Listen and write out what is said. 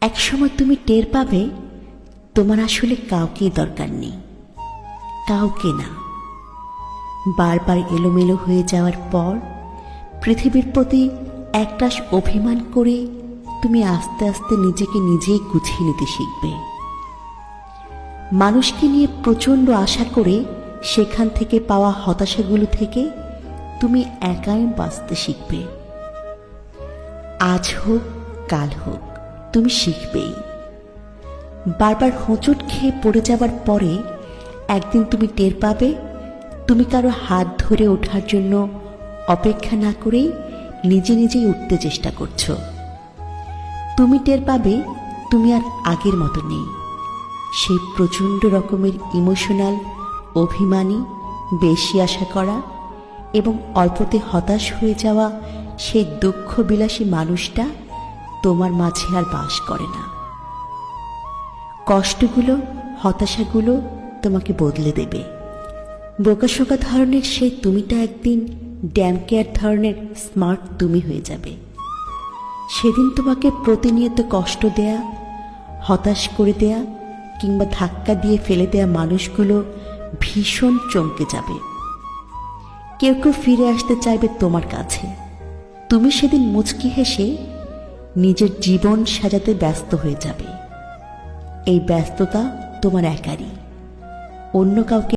একসময় তুমি টের পাবে, তোমার আসলে কাউকেই দরকার নেই। কাউকে না। বারবার এলোমেলো হয়ে যাওয়ার পর, পৃথিবীর প্রতি একরাশ অভিমান করে তুমি আস্তে আস্তে নিজেকে নিজেই গুছিয়ে নিতে শিখবে। মানুষকে নিয়ে প্রচণ্ড আশা করে সেখান থেকে পাওয়া হতাশাগুলো থেকে তুমি একাই বাঁচতে শিখবে। আজ হোক, কাল হোক। তুমি শিখবেই। বারবার হোঁচট খেয়ে পড়ে যাবার পরে একদিন তুমি টের পাবে, তুমি কারও হাত ধরে ওঠার জন্য অপেক্ষা না করেই নিজে নিজেই উঠতে চেষ্টা করছ। তুমি টের পাবে, তুমি আর আগের মতো নেই। সেই প্রচণ্ড রকমের ইমোশনাল অভিমানী, বেশি আশা করা এবং অল্পতে হতাশ হয়ে যাওয়া সেই দুঃখ বিলাসী মানুষটা তোমার মাঝে আর বাস করে না। কষ্টগুলো, হতাশাগুলো তোমাকে বদলে দেবে। বোকাশোকা ধরনের সেই তুমিটা একদিন, ড্যাম কেয়ার ধরনের স্মার্ট তুমি হয়ে যাবে। সেদিন তোমাকে প্রতিনিয়ত কষ্ট দেয়া, হতাশ করে দেয়া কিংবা ধাক্কা দিয়ে ফেলে দেয়া মানুষগুলো ভীষণ চমকে যাবে। কেউ কেউ ফিরে আসতে চাইবে তোমার কাছে। তুমি সেদিন মুচকি হেসে নিজের জীবন সাজাতে ব্যস্ত হয়ে যাবে। এই ব্যস্ততা তোমার একারই। অন্য কাউকে